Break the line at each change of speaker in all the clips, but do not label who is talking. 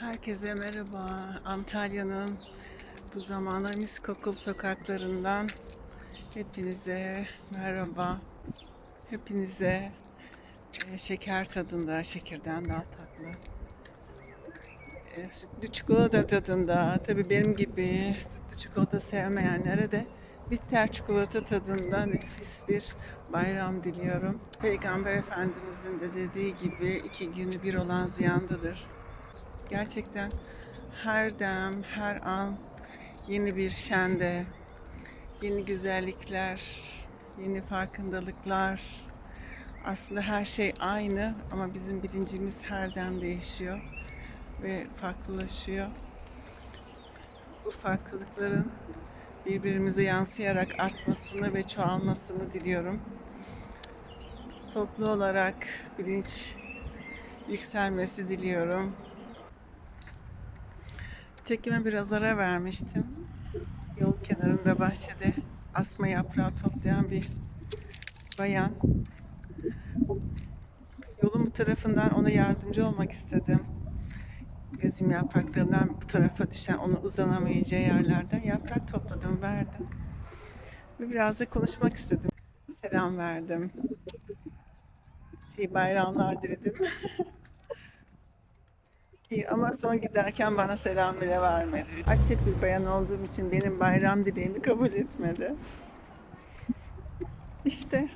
Herkese merhaba. Antalya'nın bu zamana mis kokul sokaklarından hepinize merhaba. Hepinize e, şeker tadında, şekerden daha tatlı. E, sütlü çikolata tadında, tabii benim gibi sütlü çikolata sevmeyenlere de bitter çikolata tadında nefis bir bayram diliyorum. Peygamber Efendimizin de dediği gibi iki günü bir olan ziyandadır. Gerçekten her dem, her an yeni bir şende, yeni güzellikler, yeni farkındalıklar. Aslında her şey aynı ama bizim bilincimiz her dem değişiyor ve farklılaşıyor. Bu farklılıkların birbirimize yansıyarak artmasını ve çoğalmasını diliyorum. Toplu olarak bilinç yükselmesi diliyorum. Çekime biraz ara vermiştim. Yol kenarında bahçede asma yaprağı toplayan bir bayan. Yolun bu tarafından ona yardımcı olmak istedim. Gözüm yapraklarından bu tarafa düşen, onu uzanamayacağı yerlerden yaprak topladım, verdim. Ve biraz da konuşmak istedim. Selam verdim. İyi bayramlar diledim. İyi ama son giderken bana selam bile vermedi. Açık bir bayan olduğum için benim bayram dileğimi kabul etmedi. İşte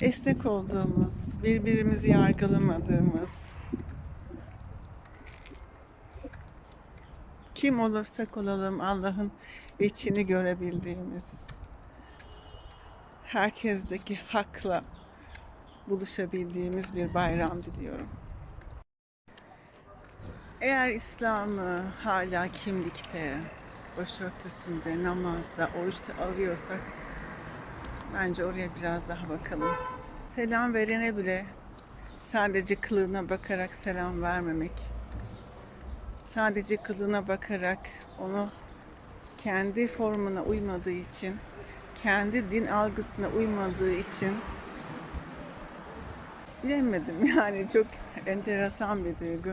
esnek olduğumuz, birbirimizi yargılamadığımız, kim olursak olalım Allah'ın içini görebildiğimiz, herkesteki hakla buluşabildiğimiz bir bayram diliyorum. Eğer İslam'ı hala kimlikte, başörtüsünde, namazda, oruçta arıyorsak bence oraya biraz daha bakalım. Selam verene bile sadece kılığına bakarak selam vermemek, sadece kılığına bakarak onu kendi formuna uymadığı için, kendi din algısına uymadığı için bilemedim yani çok enteresan bir duygu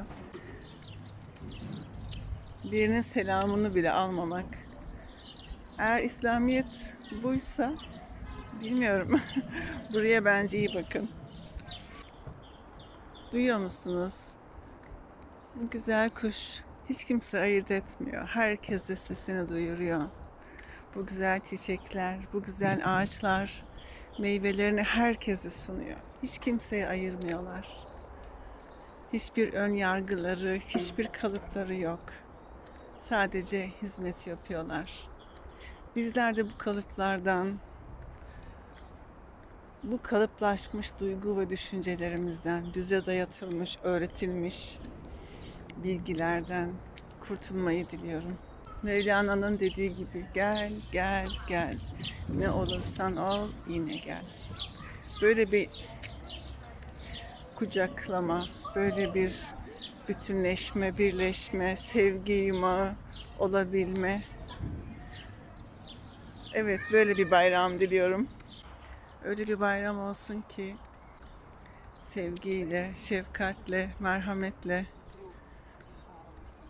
birinin selamını bile almamak. Eğer İslamiyet buysa bilmiyorum. Buraya bence iyi bakın. Duyuyor musunuz? Bu güzel kuş hiç kimse ayırt etmiyor. Herkese sesini duyuruyor. Bu güzel çiçekler, bu güzel ağaçlar meyvelerini herkese sunuyor. Hiç kimseye ayırmıyorlar. Hiçbir ön yargıları, hiçbir kalıpları yok. Sadece hizmet yapıyorlar. Bizler de bu kalıplardan, bu kalıplaşmış duygu ve düşüncelerimizden, bize dayatılmış, öğretilmiş bilgilerden kurtulmayı diliyorum. Mevlana'nın dediği gibi gel, gel, gel. Ne olursan ol, yine gel. Böyle bir kucaklama, böyle bir bütünleşme, birleşme, sevgi yumağı olabilme. Evet, böyle bir bayram diliyorum. Öyle bir bayram olsun ki sevgiyle, şefkatle, merhametle,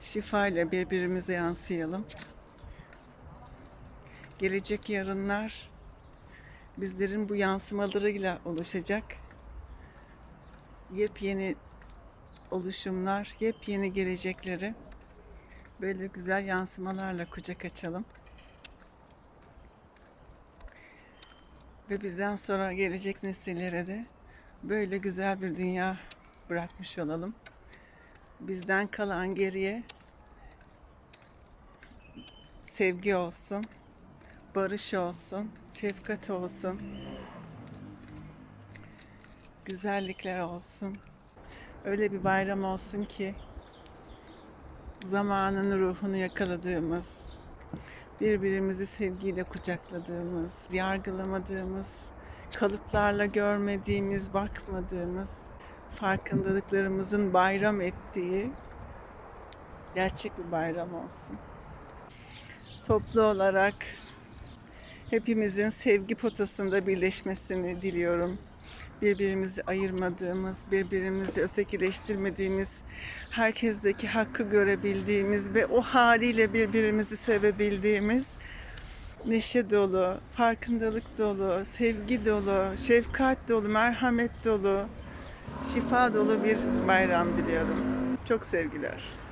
şifayla birbirimize yansıyalım. Gelecek yarınlar bizlerin bu yansımalarıyla oluşacak. Yepyeni oluşumlar, yepyeni gelecekleri böyle güzel yansımalarla kucak açalım. Ve bizden sonra gelecek nesillere de böyle güzel bir dünya bırakmış olalım. Bizden kalan geriye sevgi olsun, barış olsun, şefkat olsun, güzellikler olsun öyle bir bayram olsun ki zamanın ruhunu yakaladığımız, birbirimizi sevgiyle kucakladığımız, yargılamadığımız, kalıplarla görmediğimiz, bakmadığımız, farkındalıklarımızın bayram ettiği gerçek bir bayram olsun. Toplu olarak hepimizin sevgi potasında birleşmesini diliyorum. Birbirimizi ayırmadığımız, birbirimizi ötekileştirmediğimiz, herkesteki hakkı görebildiğimiz ve o haliyle birbirimizi sevebildiğimiz neşe dolu, farkındalık dolu, sevgi dolu, şefkat dolu, merhamet dolu, şifa dolu bir bayram diliyorum. Çok sevgiler.